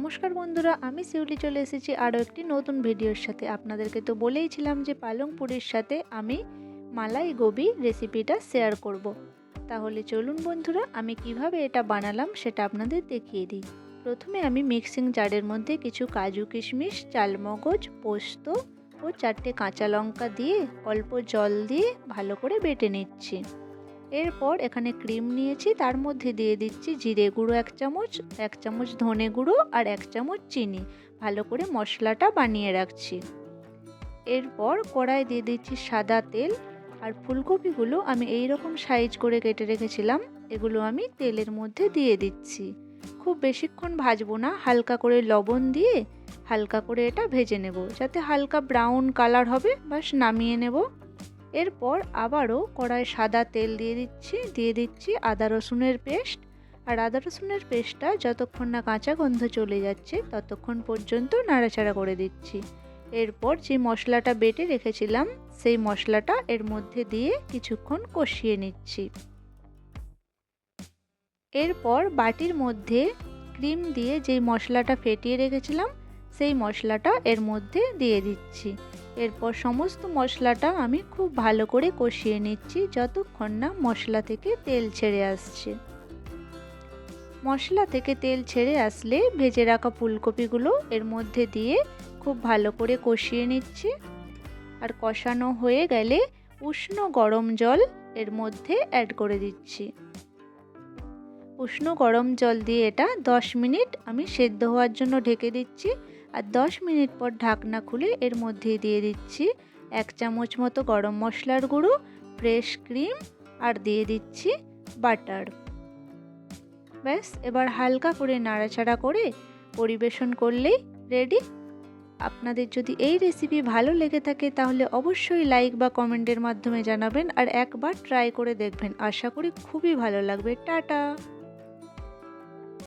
নমস্কার বন্ধুরা, আমি শিউলি চলে এসেছি আরও একটি নতুন ভিডিওর সাথে। আপনাদেরকে তো বলেইছিলাম যে পালং পুরির সাথে আমি মালাই গোবি রেসিপিটা শেয়ার করব। তাহলে চলুন বন্ধুরা, আমি কীভাবে এটা বানালাম সেটা আপনাদের দেখিয়ে দিই। প্রথমে আমি মিক্সিং জারের মধ্যে কিছু কাজু কিশমিশ, চালমগজ, পোস্ত ও চারটে কাঁচা লঙ্কা দিয়ে অল্প জল দিয়ে ভালো করে বেটে নিচ্ছি। এরপর এখানে ক্রিম নিয়েছি, তার মধ্যে দিয়ে দিচ্ছি জিরে গুঁড়ো এক চামচ এক চামচ ধনে গুঁড়ো আর এক চামচ চিনি। ভালো করে মশলাটা বানিয়ে রাখছি। এরপর কড়াই দিয়ে দিচ্ছি সাদা তেল আর ফুলকপিগুলো আমি এই রকম সাইজ করে কেটে রেখেছিলাম, এগুলো আমি তেলের মধ্যে দিয়ে দিচ্ছি। খুব বেশিক্ষণ ভাজবো না, হালকা করে লবণ দিয়ে হালকা করে এটা ভেজে নেব, যাতে হালকা ব্রাউন কালার হবে বাস নামিয়ে নেব। এরপর আবারও কড়ায় সাদা তেল দিয়ে দিচ্ছি দিয়ে দিচ্ছি আদা রসুনের পেস্ট। আর আদা রসুনের পেস্টটা যতক্ষণ না কাঁচা গন্ধ চলে যাচ্ছে, ততক্ষণ পর্যন্ত নাড়াচাড়া করে দিচ্ছি। এরপর যে মশলাটা বেটে রেখেছিলাম, সেই মশলাটা এর মধ্যে দিয়ে কিছুক্ষণ কষিয়ে নিচ্ছি। এরপর বাটির মধ্যে ক্রিম দিয়ে যেই মশলাটা ফেটিয়ে রেখেছিলাম সেই মশলাটা এর মধ্যে দিয়ে দিচ্ছি। এরপর সমস্ত মশলাটা আমি খুব ভালো করে কষিয়ে নিচ্ছি যতক্ষণ না মশলা থেকে তেল ছেড়ে আসছে। মশলা থেকে তেল ছেড়ে আসলে ভেজে রাখা ফুলকপিগুলো এর মধ্যে দিয়ে খুব ভালো করে কষিয়ে নিচ্ছি। আর কষানো হয়ে গেলে উষ্ণ গরম জল এর মধ্যে অ্যাড করে দিচ্ছি। উষ্ণ গরম জল দিয়ে এটা দশ মিনিট আমি সেদ্ধ হওয়ার জন্য ঢেকে দিচ্ছি। আর 10 মিনিট পর ঢাকনা খুলে এর মধ্যে দিয়ে দিচ্ছি এক চামচ মতো গরম মশলার গুঁড়ো ফ্রেশ ক্রিম আর দিয়ে দিচ্ছি বাটার ব্যাস, এবার হালকা করে নাড়াচাড়া করে পরিবেশন করলেই রেডি আপনাদের যদি এই রেসিপি ভালো লেগে থাকে তাহলে অবশ্যই লাইক বা কমেন্টের মাধ্যমে জানাবেন আর একবার ট্রাই করে দেখবেন। আশা করি খুবই ভালো লাগবে। টাটা!